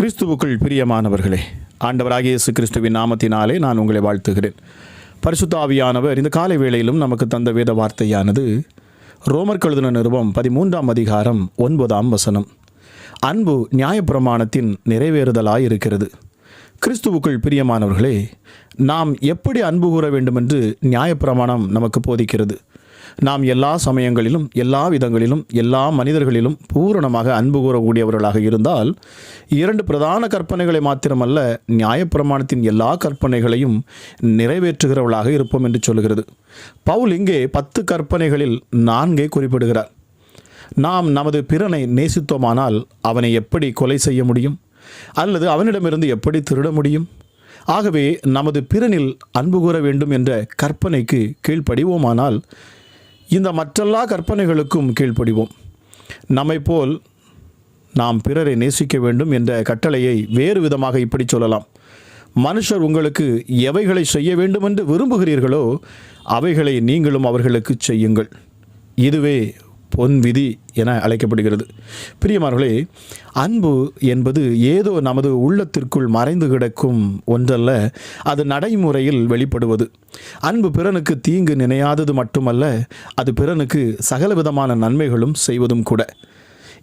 கிறிஸ்துவுக்குள் பிரியமானவர்களே ஆண்டவராகிய இயேசு கிறிஸ்துவின் நாமத்தினாலே நான் உங்களை வாழ்த்துகிறேன். பரிசுத்தாவியானவர் இந்த காலை வேளையிலும் நமக்கு தந்த வேத வார்த்தையானது ரோமர் கழுதின நிறுவம் பதிமூன்றாம் அதிகாரம் ஒன்பதாம் வசனம். அன்பு நியாயப்பிரமாணத்தின் நிறைவேறுதலாய் இருக்கிறது கிறிஸ்துவுக்குள் பிரியமானவர்களே நாம் எப்படி அன்பு கூற வேண்டுமென்று நியாயப்பிரமாணம் நமக்கு போதிக்கிறது. நாம் எல்லா சமயங்களிலும் எல்லா விதங்களிலும் எல்லா மனிதர்களிலும் பூரணமாக அன்பு கூறக்கூடியவர்களாக இருந்தால் இரண்டு பிரதான கற்பனைகளை மாத்திரமல்ல நியாயப்பிரமாணத்தின் எல்லா கற்பனைகளையும் நிறைவேற்றுகிறவர்களாக இருப்போம் என்று சொல்கிறது பவுல் இங்கே பத்து கற்பனைகளில் நான்கே குறிப்பிடுகிறார். நாம் நமது பிறனை நேசித்தோமானால் அவனை எப்படி கொலை செய்ய முடியும்? அல்லது அவனிடமிருந்து எப்படி திருட முடியும்? ஆகவே நமது பிறனில் அன்பு கூற வேண்டும் என்ற கற்பனைக்கு கீழ்ப்படிவோமானால் இந்த மற்றெல்லா கற்பனைகளுக்கும் கீழ்ப்படிவோம். நம்மை போல் நாம் பிறரை நேசிக்க வேண்டும் என்ற கட்டளையை வேறு விதமாக இப்படி சொல்லலாம். மனுஷர் உங்களுக்கு எவைகளை செய்ய வேண்டும் என்று விரும்புகிறீர்களோ அவைகளை நீங்களும் அவர்களுக்கு செய்யுங்கள். இதுவே பொன் விதி என அழைக்கப்படுகிறது. பிரியமார்களே அன்பு என்பது ஏதோ நமது உள்ளத்திற்குள் மறைந்து கிடக்கும் ஒன்றல்ல அது நடைமுறையில் வெளிப்படுவது. அன்பு பிறனுக்கு தீங்கு நினையாதது மட்டுமல்ல அது பிறனுக்கு சகல விதமான நன்மைகளும் செய்வதும் கூட.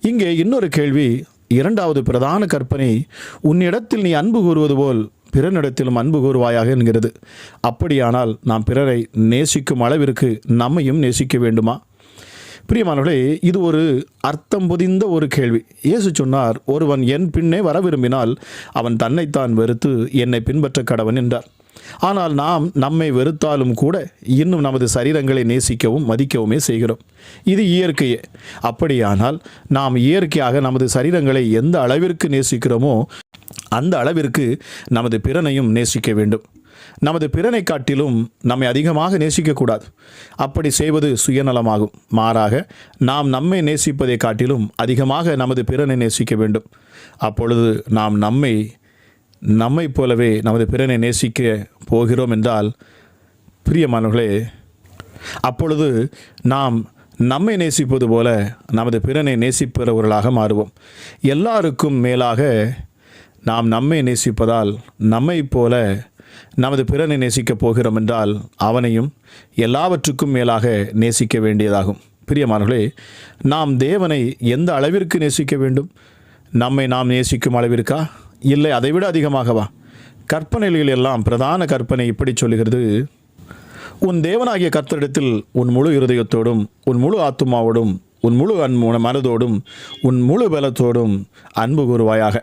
இங்கே இன்னொரு கேள்வி இரண்டாவது பிரதான கற்பனை உன்னிடத்தில் நீ அன்பு கூறுவது போல் பிறனிடத்திலும் அன்பு கூறுவாயாக என்கிறது. அப்படியானால் நாம் பிறரை நேசிக்கும் அளவிற்கு நம்மையும் நேசிக்க வேண்டுமா? பிரியமானவர்களே இது ஒரு அர்த்தம் பொதிந்த ஒரு கேள்வி. இயேசு சொன்னார் ஒருவன் என் பின்னே வர விரும்பினால் அவன் தன்னைத்தான் வெறுத்து என்னை பின்பற்ற கடவன் என்றார். ஆனால் நாம் நம்மை வெறுத்தாலும் கூட இன்னும் நமது சரீரங்களை நேசிக்கவும் மதிக்கவுமே செய்கிறோம். இது இயற்கையே. அப்படியானால் நாம் இயற்கையாக நமது சரீரங்களை எந்த அளவிற்கு நேசிக்கிறோமோ அந்த அளவிற்கு நமது பிறனையும் நேசிக்க வேண்டும். நமது பிறனை காட்டிலும் நம்மை அதிகமாக நேசிக்கக்கூடாது. அப்படி செய்வது சுயநலமாகும். மாறாக நாம் நம்மை நேசிப்பதை காட்டிலும் அதிகமாக நமது பிறனை நேசிக்க வேண்டும். அப்பொழுது நாம் நம்மை நம்மைப் போலவே நமது பிறனை நேசிக்க போகிறோம் என்றால் பிரியமானவர்களே அப்பொழுது நாம் நம்மை நேசிப்பது போல நமது பிறனை நேசிப்பவர்களாக மாறுவோம். எல்லாருக்கும் மேலாக நாம் நம்மை நேசிப்பதால் நம்மைப் போல நமது பிறனை நேசிக்கப் போகிறோம் என்றால் அவனையும் எல்லாவற்றுக்கும் மேலாக நேசிக்க வேண்டியதாகும். பிரியமானவர்களே நாம் தேவனை எந்த அளவிற்கு நேசிக்க வேண்டும்? நம்மை நாம் நேசிக்கும் அளவிற்கா? இல்லை அதைவிட அதிகமாகவா? கற்பனைகள் எல்லாம் பிரதான கற்பனை இப்படி சொல்லுகிறது. உன் தேவனாகிய கர்த்தரிடத்தில் உன் முழு இருதயத்தோடும் உன் முழு ஆத்துமாவோடும் உன் முழு அன்பு மனதோடும் உன் முழு பலத்தோடும் அன்பு கூறுவாயாக.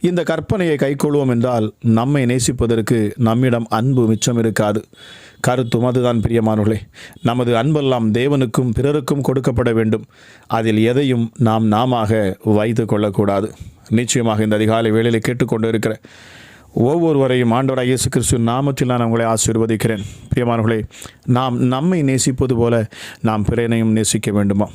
இந்த கற்பனையை கைக்கொள்வோம் என்றால் நம்மை நேசிப்பதற்கு நம்மிடம் அன்பு மிச்சம் இருக்காது. கருத்தும் அதுதான் பிரியமானவர்களே. நமது அன்பெல்லாம் தேவனுக்கும் பிறருக்கும் கொடுக்கப்பட வேண்டும். அதில் எதையும் நாம் நாமாக வைத்து கொள்ளக்கூடாது. நிச்சயமாக இந்த அதிகாலை வேளையில் கேட்டுக்கொண்டு இருக்கிற ஒவ்வொருவரையும் ஆண்டவராக இயேசு கிறிஸ்து நாமத்தில் நான் உங்களை ஆசீர்வதிக்கிறேன். பிரியமானவர்களே நாம் நம்மை நேசிப்பது போல நாம் பிறனையும் நேசிக்க வேண்டுமா?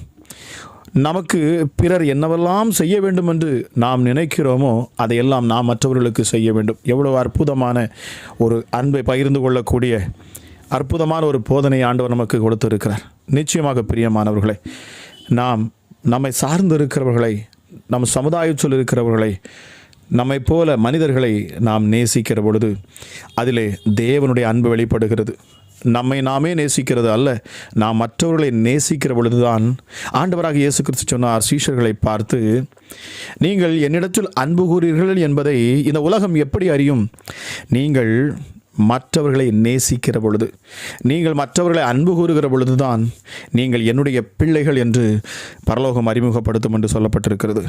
நமக்கு பிறர் என்னவெல்லாம் செய்ய வேண்டும் என்று நாம் நினைக்கிறோமோ அதையெல்லாம் நாம் மற்றவர்களுக்கு செய்ய வேண்டும். எவ்வளவு அற்புதமான ஒரு அன்பை பகிர்ந்து கொள்ளக்கூடிய அற்புதமான ஒரு போதனை ஆண்டவர் நமக்கு கொடுத்திருக்கிறார். நிச்சயமாக பிரியமானவர்களே நாம் நம்மை சார்ந்து இருக்கிறவர்களை நம் சமுதாயத்தில் இருக்கிறவர்களை நம்மை போல மனிதர்களை நாம் நேசிக்கிற பொழுது அதிலே தேவனுடைய அன்பு வெளிப்படுகிறது. நம்மை நாமே நேசிக்கிறது அல்ல. நாம் மற்றவர்களை நேசிக்கிற பொழுதுதான் ஆண்டவராக இயேசு கிறிஸ்து சொன்னார் சீஷர்களை பார்த்து நீங்கள் என்னிடத்தில் அன்பு கூறீர்கள் என்பதை இந்த உலகம் எப்படி அறியும்? நீங்கள் மற்றவர்களை நேசிக்கிற பொழுது நீங்கள் மற்றவர்களை அன்பு கூறுகிற பொழுதுதான் நீங்கள் என்னுடைய பிள்ளைகள் என்று பரலோகம் அறிமுகப்படுத்தும் என்று சொல்லப்பட்டிருக்கிறது.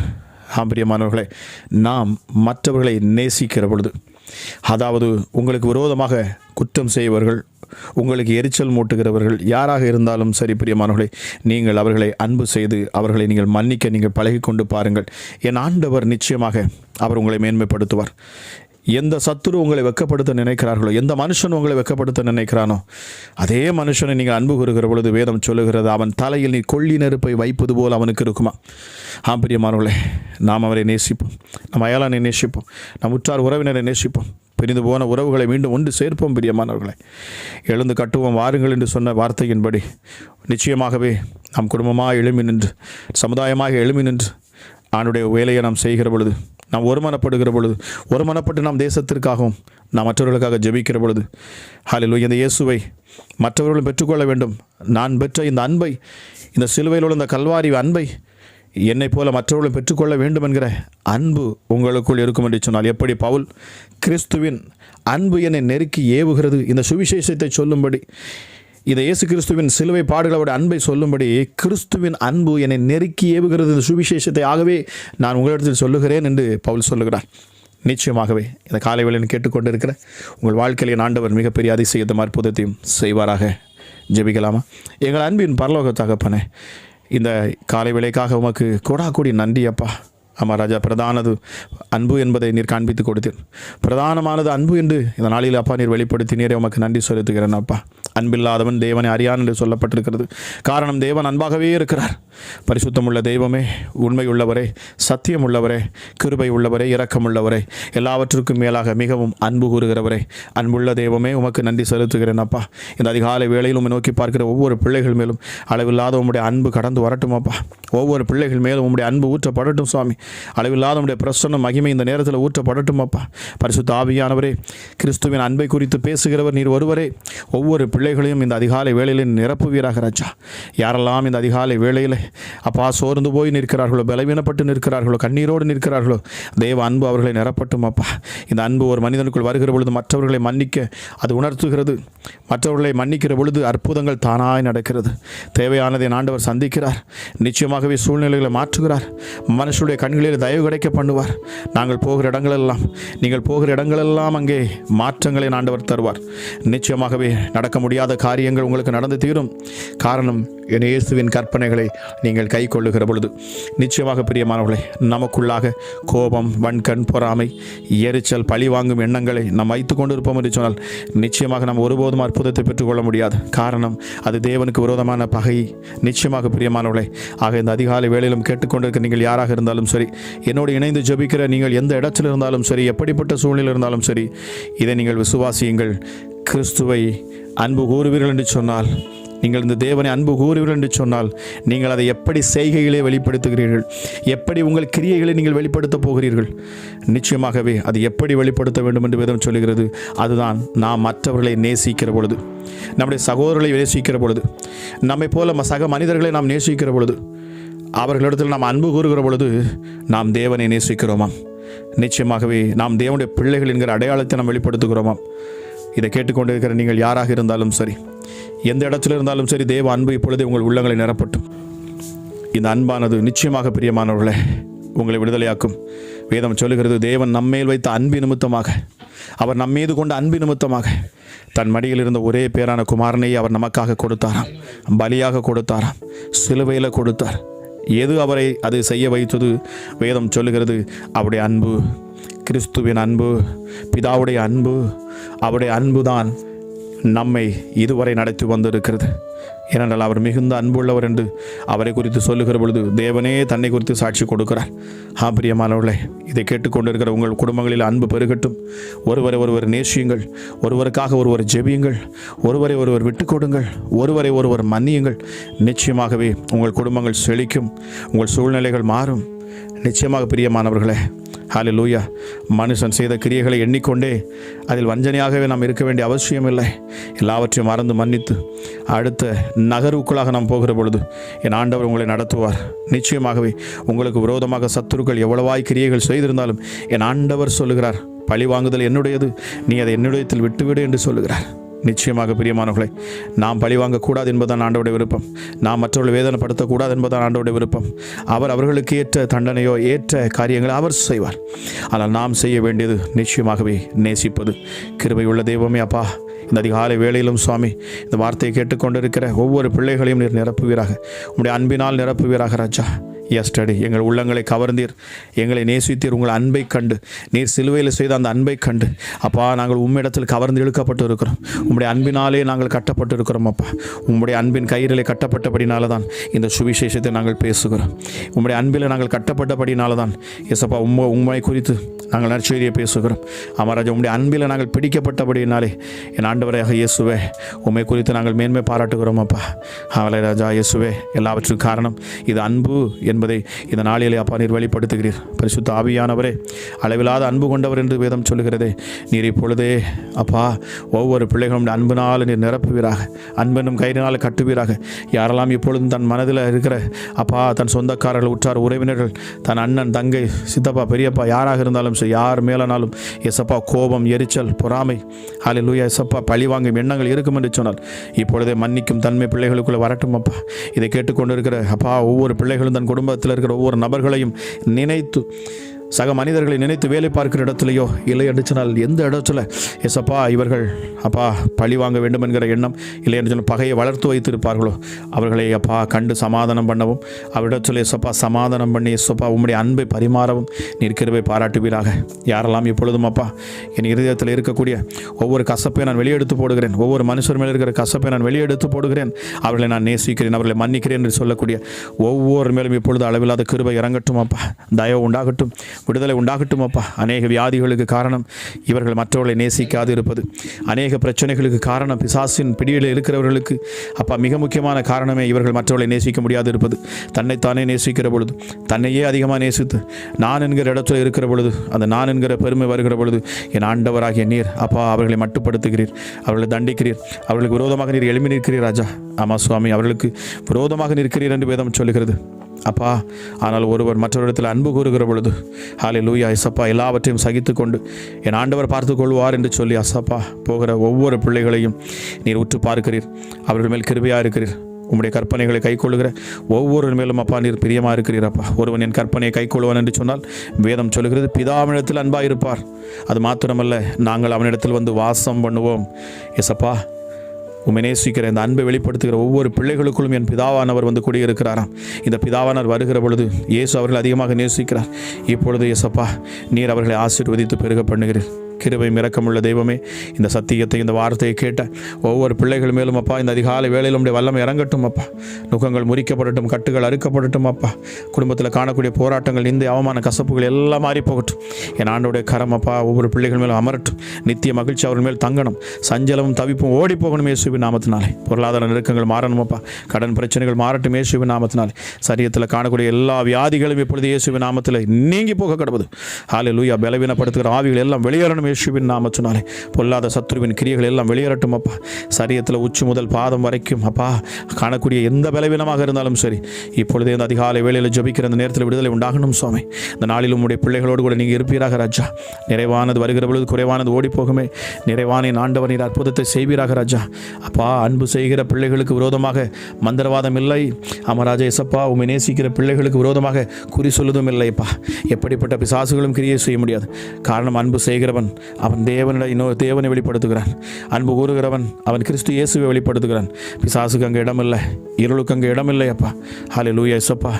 ஆம்பிரியமானவர்களே நாம் மற்றவர்களை நேசிக்கிற பொழுது அதாவது உங்களுக்கு விரோதமாக குற்றம் செய்வர்கள் உங்களுக்கு எரிச்சல் மூட்டுகிறவர்கள் யாராக இருந்தாலும் சரி பிரியமானவர்களே நீங்கள் அவர்களை அன்பு செய்து அவர்களை நீங்கள் மன்னிக்க நீங்கள் பழகிக்கொண்டு பாருங்கள். என் ஆண்டவர் நிச்சயமாக அவர் உங்களை மேன்மைப்படுத்துவார். எந்த சத்துரு உங்களை வெக்கப்படுத்த நினைக்கிறார்களோ எந்த மனுஷன் உங்களை வெக்கப்படுத்த நினைக்கிறானோ அதே மனுஷனை நீங்கள் அன்பு கூறுகிற பொழுது வேதம் சொல்லுகிறது அவன் தலையில் நீ கொள்ளி நெருப்பை வைப்பது போல் அவனுக்கு இருக்குமா? ஆம் பிரியமானவர்களே நாம் அவரை நேசிப்போம். நம் அயலானை நேசிப்போம். நம் உற்றார் உறவினரை நேசிப்போம். பிரிந்து போன உறவுகளை மீண்டும் ஒன்று சேர்ப்போம் பிரியமானவர்களை. எழுந்து கட்டுவோம் வாருங்கள் என்று சொன்ன வார்த்தையின்படி நிச்சயமாகவே நம் குடும்பமாக எழுமி நின்று சமுதாயமாக எழுமி நின்று ஆண்டுடைய வேலையை நாம் செய்கிற பொழுது நாம் ஒருமனப்படுகிற பொழுது ஒருமனப்பட்டு நாம் தேசத்திற்காகவும் நாம் மற்றவர்களுக்காக ஜெபிக்கிற பொழுது ஹாலில் இந்த இயேசுவை மற்றவர்களும் பெற்றுக்கொள்ள வேண்டும். நான் பெற்ற இந்த அன்பை இந்த சிலுவையில் உள்ள இந்த கல்வாரி அன்பை என்னை போல மற்றவர்களும் பெற்றுக்கொள்ள வேண்டும் என்கிற அன்பு உங்களுக்குள் இருக்கும் என்று சொன்னால் எப்படி பவுல் கிறிஸ்துவின் அன்பு என்னை நெருக்கி ஏவுகிறது? இந்த சுவிசேஷத்தை சொல்லும்படி இந்த இயேசு கிறிஸ்துவின் சிலுவை பாடுகளோட அன்பை சொல்லும்படி கிறிஸ்துவின் அன்பு என்னை நெருக்கி ஏவுகிறது. இந்த சுவிசேஷத்தை ஆகவே நான் உங்களிடத்தில் சொல்லுகிறேன் என்று பவுல் சொல்லுகிறார். நிச்சயமாகவே இந்த காலை வேளையில் கேட்டுக்கொண்டிருக்கிற உங்கள் வாழ்க்கையில் ஆண்டவர் மிகப்பெரிய அதிசயத்தையும் அற்புதத்தையும் செய்வாராக. ஜெபிக்கலாமா? எங்கள் அன்பின் பரலோக தகப்பனே இந்த காலை வேலைக்காக உமக்கு கொடா கொடி நன்றி அப்பா. ஆமாம் ராஜா பிரதானது அன்பு என்பதை நீர் காண்பித்து கொடுத்தீர். பிரதானமானது அன்பு என்று இந்த நாளில் அப்பா நீர் வெளிப்படுத்தினீரே. உமக்கு நன்றி செலுத்துகிறேன் அப்பா. அன்பில்லாதவன் தேவனை அறியான் என்று சொல்லப்பட்டிருக்கிறது. காரணம் தேவன் அன்பாகவே இருக்கிறார். பரிசுத்தமுள்ள தெய்வமே உண்மை உள்ளவரே சத்தியம் உள்ளவரே கிருபை உள்ளவரே இரக்கம் உள்ளவரே எல்லாவற்றுக்கும் மேலாக மிகவும் அன்பு கூறுகிறவரே அன்புள்ள தெய்வமே உமக்கு நன்றி செலுத்துகிறேன் அப்பா. இந்த அதிகாலை வேளையில் உம்மை நோக்கி பார்க்கிற ஒவ்வொரு பிள்ளைகள் மேலும் அளவில்லாத உம்முடைய அன்பு கடந்து வரட்டும் அப்பா. ஒவ்வொரு பிள்ளைகள் மேலும் உம்முடைய அன்பு ஊற்றப்படட்டும் சுவாமி. அளவில்லாத நம்முடைய பிரசன்ன மகிமை இந்த நேரத்தில் ஊற்றப்படட்டும் அப்பா. பரிசுத்த ஆவியானவரே கிறிஸ்துவின் அன்பை குறித்து பேசுகிறவர் நீர் ஒருவரே. ஒவ்வொரு பிள்ளைகளையும் இந்த அதிகாலை வேளையில் நிரப்புவீராக ராஜா. யாரெல்லாம் இந்த அதிகாலை வேளையில் அப்பா சோர்ந்து போய் நிற்கிறார்களோ பலவீனப்பட்டு நிற்கிறார்களோ கண்ணீரோடு நிற்கிறார்களோ தேவ அன்பு அவர்களை நிரப்பட்டும் அப்பா. இந்த அன்பு ஒரு மனிதனுக்குள் வருகிற பொழுது மற்றவர்களை மன்னிக்க அது உணர்த்துகிறது. மற்றவர்களை மன்னிக்கிற பொழுது அற்புதங்கள் தானாய் நடக்கிறது. தேவையானதை ஆண்டவர் சந்திக்கிறார். நிச்சயமாகவே சூழ்நிலைகளை மாற்றுகிறார். மனுஷனுடைய கண் கண்களில் தயவு கிடைக்க பண்ணுவார். நாங்கள் போகிற இடங்களெல்லாம் நீங்கள் போகிற இடங்களெல்லாம் அங்கே மாற்றங்களை ஆண்டவர் தருவார். நிச்சயமாகவே நடக்க முடியாத காரியங்கள் உங்களுக்கு நடந்து தீரும். காரணம் என் இயேசுவின் கற்பனைகளை நீங்கள் கை கொள்ளுகிற பொழுது. நிச்சயமாக பிரியமானவர்களே நமக்குள்ளாக கோபம் வன்கண் பொறாமை எரிச்சல் பழி வாங்கும் எண்ணங்களை நாம் வைத்து கொண்டு இருப்போம் என்று சொன்னால் நிச்சயமாக நாம் ஒருபோதும் அற்புதத்தை பெற்றுக்கொள்ள முடியாது. காரணம் அது தேவனுக்கு விரோதமான பகை. நிச்சயமாக பிரியமானவர்களே ஆக இந்த அதிகாலை வேளையிலும் கேட்டுக்கொண்டிருக்க நீங்கள் யாராக இருந்தாலும் சரி என்னோடு இணைந்து ஜபிக்கிற நீங்கள் எந்த இடத்தில் இருந்தாலும் சரி எப்படிப்பட்ட சூழ்நிலை இருந்தாலும் சரி இதை நீங்கள் விசுவாசியுங்கள். கிறிஸ்துவை அன்பு கூறுவீர்கள் என்று சொன்னால் நீங்கள் இந்த தேவனை அன்பு கூறுவீர்கள் என்று சொன்னால் நீங்கள் அதை எப்படி செய்கைகளே வெளிப்படுத்துகிறீர்கள்? எப்படி உங்கள் கிரியைகளை நீங்கள் வெளிப்படுத்தப் போகிறீர்கள்? நிச்சயமாகவே அது எப்படி வெளிப்படுத்த வேண்டும் என்று வேதம் சொல்கிறது அதுதான் நாம் மற்றவர்களை நேசிக்கிற பொழுது நம்முடைய சகோதரர்களை நேசிக்கிற பொழுது நம்மை போல சக மனிதர்களை நாம் நேசிக்கிற பொழுது அவர்களிடத்தில் நாம் அன்பு கூறுகிற பொழுது நாம் தேவனை நேசிக்கிறோமாம். நிச்சயமாகவே நாம் தேவனுடைய பிள்ளைகள் என்கிற அடையாளத்தை நாம் வெளிப்படுத்துகிறோமாம். இதை கேட்டுக்கொண்டிருக்கிற நீங்கள் யாராக இருந்தாலும் சரி எந்த இடத்துல இருந்தாலும் சரி தேவ அன்பு இப்பொழுதே உங்கள் உள்ளங்களை நிரப்பட்டும். இந்த அன்பானது நிச்சயமாக பிரியமானவர்களே உங்களை விடுதலையாக்கும். வேதம் சொல்லுகிறது தேவன் நம்மேல் வைத்த அன்பு நிமித்தமாக அவர் நம்மீது கொண்ட அன்பு நிமித்தமாக தன் மடியில் இருந்த ஒரே பேரான குமாரனை அவர் நமக்காக கொடுத்தாராம். பலியாக கொடுத்தாராம். சிலுவையில் கொடுத்தார். எது அவரை அது செய்ய வைத்தது? வேதம் சொல்லுகிறது அவருடைய அன்பு கிறிஸ்துவின் அன்பு பிதாவுடைய அன்பு அவருடைய அன்புதான் நம்மை இதுவரை நடத்தி வந்திருக்கிறது. ஏனென்றால் அவர் மிகுந்த அன்புள்ளவர் என்று அவரை குறித்து சொல்லுகிற பொழுது தேவனே தன்னை குறித்து சாட்சி கொடுக்கிறார். ஆ பிரியமானவர்களே இதை கேட்டுக்கொண்டிருக்கிற உங்கள் குடும்பங்களில் அன்பு பெருகட்டும். ஒருவரை ஒருவர் நேசியுங்கள். ஒருவருக்காக ஒருவர் ஜெபியுங்கள். ஒருவரை ஒருவர் விட்டு கொடுங்கள். ஒருவரை ஒருவர் மன்னியுங்கள். நிச்சயமாகவே உங்கள் குடும்பங்கள் செழிக்கும். உங்கள் சூழ்நிலைகள் மாறும். நிச்சயமாக பிரியமானவர்களே ஹalleluya. மனுஷன் செய்த கிரியைகளை எண்ணிக்கொண்டே அதில் வஞ்சனையாகவே நாம் இருக்க வேண்டிய அவசியம் இல்லை எல்லாவற்றையும் மறந்து மன்னித்து அடுத்த நகர்வுக்குள்ளாக நாம் போகிற பொழுது என் ஆண்டவர் உங்களை நடத்துவார். நிச்சயமாகவே உங்களுக்கு விரோதமாக சத்துருக்கள் எவ்வளவாய் கிரியைகள் செய்திருந்தாலும் என் ஆண்டவர் சொல்லுகிறார். பழி வாங்குதல் என்னுடையது நீ அதை என்னுடையத்தில் விட்டுவிடு என்று சொல்லுகிறார். நிச்சயமாக பிரியமானவர்களே நாம் பழி வாங்கக்கூடாது என்பதுதான் ஆண்டோடைய விருப்பம். நாம் மற்றவர்களை வேதனைப்படுத்தக்கூடாது என்பதுதான் ஆண்டோடைய விருப்பம். அவர் அவர்களுக்கு ஏற்ற தண்டனையோ ஏற்ற காரியங்களை அவர் செய்வார். ஆனால் நாம் செய்ய வேண்டியது நிச்சயமாகவே நேசிப்பது. கிருபையுள்ள தெய்வமே அப்பா இந்த அதிகாலை வேளையிலும் சுவாமி இந்த வார்த்தையை கேட்டுக்கொண்டிருக்கிற ஒவ்வொரு பிள்ளைகளையும் நீர் நிரப்புவீராக. உங்களுடைய அன்பினால் நிரப்புவீராக ராஜா. எஸ்டடி எங்கள் உள்ளங்களை கவர்ந்தீர். எங்களை நேசித்தீர். உங்கள் அன்பை கண்டு. நீர் சிலுவையில் செய்த அந்த அன்பை கண்டு. அப்பா நாங்கள் உம்மிடத்தில் கவர்ந்து இழுக்கப்பட்டு இருக்கிறோம் உம்முடைய அன்பினாலே நாங்கள் கட்டப்பட்டு இருக்கிறோம் அப்பா. உம்முடைய அன்பின் கயிறிலே கட்டப்பட்டபடினால தான் இந்த சுவிசேஷத்தை நாங்கள் பேசுகிறோம். உம்முடைய அன்பில் நாங்கள் கட்டப்பட்டபடினால தான் எசப்பா உம்மை உண்மை குறித்து நாங்கள் நற்செய்தியை பேசுகிறோம். அமராஜா உம்முடைய அன்பில் நாங்கள் பிடிக்கப்பட்டபடியினாலே என் ஆண்டவராக இயேசுவே உண்மை குறித்து நாங்கள் மேன்மை பாராட்டுகிறோம் அப்பா. அவளை ராஜா இயேசுவே எல்லாவற்றுக்கும் காரணம் இது அன்பு என்பதை இந்த நாளிலே அப்பா நீர் வெளிப்படுத்துகிறீர். பரிசுத்த ஆவியானவரே அளவில்லாத அன்பு கொண்டவர் என்று வேதம் சொல்லுகிறதே நீர் இப்பொழுதே அப்பா ஒவ்வொரு பிள்ளைகளும் அன்பினால் நீர் நிரப்புவீராக அன்பென்னும் கயிறினால் கட்டுவீராக. யாரெல்லாம் இப்பொழுதும் தன் மனதில் இருக்கிற அப்பா தன் சொந்தக்காரர்கள் உற்றார் உறவினர்கள் தன் அண்ணன் தங்கை சித்தப்பா பெரியப்பா யாராக இருந்தாலும் சரி யார் மேலனாலும்? எசப்பா கோபம் எரிச்சல் பொறாமை. ஹாலில் லூயா எசப்பா பழி வாங்கும் எண்ணங்கள் இருக்கும் என்று சொன்னால் இப்பொழுதே மன்னிக்கும் தன்மை பிள்ளைகளுக்குள்ளே வரட்டும் அப்பா. இதை கேட்டுக்கொண்டு இருக்கிற அப்பா ஒவ்வொரு பிள்ளைகளும் தன் குடும்பத்தில் இருக்கிற ஒவ்வொரு நபர்களையும் நினைத்து சக மனிதர்களை நினைத்து வேலை பார்க்கிற இடத்துலையோ இல்லை என்று சொன்னால் எந்த இடத்துல? எசப்பா இவர்கள் அப்பா பழி வாங்க வேண்டும் என்கிற எண்ணம் இல்லை என்று சொன்னால் பகையை வளர்த்து வைத்திருப்பார்களோ? அவர்களை அப்பா கண்டு சமாதானம் பண்ணவும் அவரிடத்தில் எசப்பா சமாதானம் பண்ணி எஸ்அப்பா உம்முடைய அன்பை பரிமாறவும் நிற்கிறவை பாராட்டுவீராக. யாரெல்லாம் இப்பொழுதும் அப்பா என் இருதயத்தில் இருக்கக்கூடிய ஒவ்வொரு கசப்பை நான் வெளியெடுத்து போடுகிறேன் ஒவ்வொரு மனுஷர் மேல் இருக்கிற கசப்பை நான் வெளியெடுத்து போடுகிறேன் அவர்களை நான் நேசிக்கிறேன் அவர்களை மன்னிக்கிறேன் என்று சொல்லக்கூடிய ஒவ்வொரு மேலும் இப்பொழுது அளவில்லாத கிருபை இறங்கட்டும் அப்பா. தயவு உண்டாகட்டும். விடுதலை உண்டாகட்டும் அப்பா. அநேக வியாதிகளுக்கு காரணம் இவர்கள் மற்றவர்களை நேசிக்காது இருப்பது. அநேக பிரச்சனைகளுக்கு காரணம் பிசாசின் பிடியில் இருக்கிறவர்களுக்கு. அப்பா மிக முக்கியமான காரணமே இவர்கள் மற்றவர்களை நேசிக்க முடியாது இருப்பது. தன்னைத்தானே நேசிக்கிற பொழுது தன்னையே அதிகமாக நேசித்து நான் என்கிற இடத்துல இருக்கிற பொழுது அந்த நான் என்கிற பெருமை வருகிற பொழுது என் ஆண்டவராகிய நீர் அப்பா அவர்களை மட்டுப்படுத்துகிறீர். அவர்களை தண்டிக்கிறீர். அவர்களுக்கு விரோதமாக நீர் எழுப்பி நிற்கிறீர் ராஜா. ஆமா சுவாமி அவர்களுக்கு விரோதமாக நிற்கிறீர் என்று வேதம் சொல்லுகிறது. அப்பா ஆனால் ஒருவர் மற்றவரிடத்தில் அன்பு கூறுகிற பொழுது ஹாலே லூயா எசப்பா எல்லாவற்றையும் சகித்து கொண்டு என் ஆண்டவர் பார்த்து கொள்வார் என்று சொல்லி அசப்பா போகிற ஒவ்வொரு பிள்ளைகளையும் நீர் உற்று பார்க்கிறீர். அவர்கள் மேல் கிருபையாக இருக்கிறீர். உம்முடைய கற்பனைகளை கைக்கொள்கிற ஒவ்வொரு மேலும் அப்பா நீர் பிரியமாக இருக்கிறீர் அப்பா. ஒருவன் என் கற்பனையை கைக்கொள்வான் என்று சொன்னால் வேதம் சொல்கிறது பிதாவினிடத்தில் அன்பாக இருப்பார் அது மாத்திரமல்ல நாங்கள் அவனிடத்தில் வந்து வாசம் பண்ணுவோம். எசப்பா உம்மை நேசிக்கிற இந்த அன்பை வெளிப்படுத்துகிற ஒவ்வொரு பிள்ளைகளுக்குள்ளும் என் பிதாவானவர் வந்து குடியிருக்கிறாராம். இந்த பிதாவானவர் வருகிற பொழுது இயேசு அவர்கள் அதிகமாக நேசிக்கிறார். இப்பொழுது இயேசப்பா நீர் அவர்களை ஆசீர்வதித்து பெருக பண்ணுகிறீர் கிருபை மிரக்கமுள்ள தெய்வமே இந்த சத்தியத்தை இந்த வார்த்தையை கேட்ட ஒவ்வொரு பிள்ளைகள் மேலும் அப்பா இந்த அதிகாலை வேலையில் உடைய வல்லமை இறங்கட்டும் அப்பா. நுகங்கள் முறிக்கப்படட்டும் கட்டுகள் அறுக்கப்படட்டும் அப்பா. குடும்பத்தில் காணக்கூடிய போராட்டங்கள் இந்த அவமான கசப்புகள் எல்லாம் மாறி போகட்டும் என் ஆண்டோடைய கரம் அப்பா ஒவ்வொரு பிள்ளைகள் மேலும் அமரட்டும். நித்திய மகிழ்ச்சி அவர்கள் மேல் தங்கணும். சஞ்சலமும் தவிப்பும் ஓடி போகணும் இயேசுவி நாமத்தினாலே. பொருளாதார நெருக்கங்கள் மாறணும் அப்பா. கடன் பிரச்சனைகள் மாறட்டும் இயேசுவி நாமத்தினாலே. சரியத்தில் காணக்கூடிய எல்லா வியாதிகளும் இப்பொழுது இயேசுவி நாமத்தில் நீங்கி போக கிடப்பது ஹாலே லூயா பலவீனப்படுத்துகிற ஆவிகள் எல்லாம் வெளியேறணும் இயேசுவின் நாமத்தினாலே. பொல்லாத சத்துருவின் கிரியைகள் எல்லாம் வெளியேறட்டும் அப்பா. சரியத்தில் உச்சி முதல் பாதம் வரைக்கும் அப்பா. காணக்கூடிய எந்த பலவீனமாக இருந்தாலும் சரி இப்பொழுதே இந்த அதிகாலை வேலையில் ஜபிக்கிற அந்த நேரத்தில் விடுதலை உண்டாகணும் சுவாமி. இந்த நாளிலும் உடைய பிள்ளைகளோடு கூட நீங்கள் இருப்பீராக ராஜா. நிறைவானது வருகிற பொழுது குறைவானது ஓடிப்போகுமே. போகுமே நிறைவான ஆண்டவர் நீர் அற்புதத்தை செய்வீராக ராஜா. அப்பா அன்பு செய்கிற பிள்ளைகளுக்கு விரோதமாக மந்திரவாதம் இல்லை. அமராஜா எசப்பா உண்மை நேசிக்கிற பிள்ளைகளுக்கு விரோதமாக குறி சொல்லுவதும் இல்லைப்பா எப்படிப்பட்ட பிசாசுகளும் கிரியை செய்ய முடியாது. காரணம் அன்பு செய்கிறவன் அவன் தேவனிட இன்னொரு தேவனை வெளிப்படுத்துகிறான். அன்பு கூறுகிறவன் அவன் கிறிஸ்து இயேசுவை வெளிப்படுத்துகிறான். பிசாசுக்கு அங்கே இடமில்லை இருளுக்கு அங்கே இடமில்லை அப்பா ஹாலே லூயா இசப்பா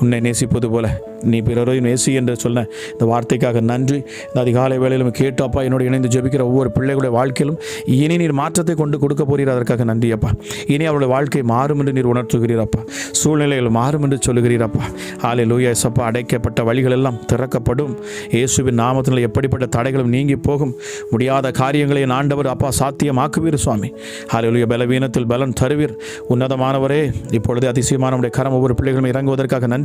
உன்னை நேசிப்பது போல நீ பிறரையும் நேசி என்று சொன்ன இந்த வார்த்தைக்காக நன்றி. இந்த அதிகாலை வேலையிலும் கேட்டு அப்பா என்னோட இணைந்து ஜெபிக்கிற ஒவ்வொரு பிள்ளைகளுடைய வாழ்க்கையிலும் இனி நீர் மாற்றத்தை கொண்டு கொடுக்க போகிறீர். அதற்காக நன்றி அப்பா. இனி அவருடைய வாழ்க்கை மாறும் என்று நீர் உணர்த்துகிறீரப்பா சூழ்நிலைகள் மாறும் என்று சொல்லுகிறீரப்பா ஆலை லூயா எசப்பா அடைக்கப்பட்ட வழிகள் எல்லாம் திறக்கப்படும். இயேசுவின் நாமத்தில் எப்படிப்பட்ட தடைகளும் நீங்கி போகும். முடியாத காரியங்களை ஆண்டவர் அப்பா சாத்தியமாக்குவீர் சுவாமி. ஹalleluya பலவீனத்தில் பலன் தருவீர். உன்னதமானவரே இப்பொழுது அதிசயமான கரம் ஒவ்வொரு பிள்ளைகளும் இறங்குவதற்காக நன்றி.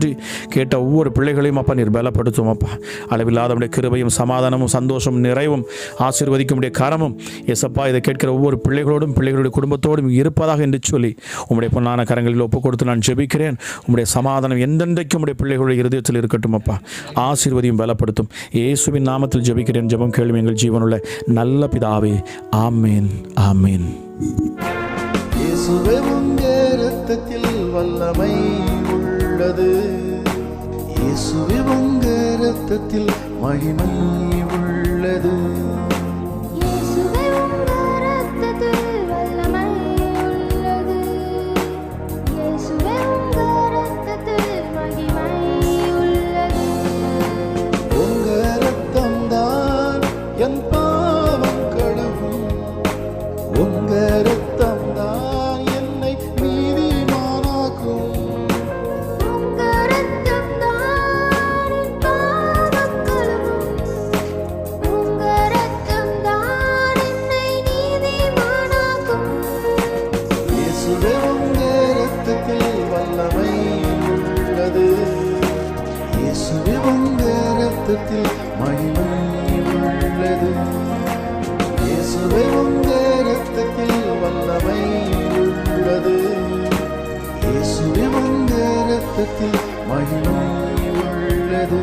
கேட்ட ஒவ்வொரு பிள்ளைகளையும் அப்பா நீர் பலப்படுத்தும் அப்பா. அளவில்லாத உடைய கிருபையும் சமாதானமும் சந்தோஷமும் நிறைவும் ஆசீர்வதிக்கும் உடைய கரமும். எசப்பா இதை கேட்கிற ஒவ்வொரு பிள்ளைகளோடும் பிள்ளைகளுடைய குடும்பத்தோடும் இருப்பதாக என்று சொல்லி உம்முடைய பொன்னான கரங்களில் ஒப்புக் கொடுத்து நான் ஜெபிக்கிறேன். உம்முடைய சமாதானம் எந்தெந்தைக்கும் உடைய பிள்ளைகளுடைய இருதயத்தில் இருக்கட்டும் அப்பா. ஆசீர்வதியும் பலப்படுத்தும். இயேசுவின் நாமத்தில் ஜெபிக்கிறேன். ஜெபம் கேள்வி எங்கள் ஜீவனுள்ள நல்ல பிதாவே. ஆமேன் ஆமேன். வல்லமை உள்ளது. இயேசுவே உங்க இரத்தத்தில் மகிமை. ரத்தத்தில் இயேசுவே உங்க ரத்தத்தில் வல்லமை உள்ளது இயேசுவே உங்க ரத்தத்தில் உள்ளது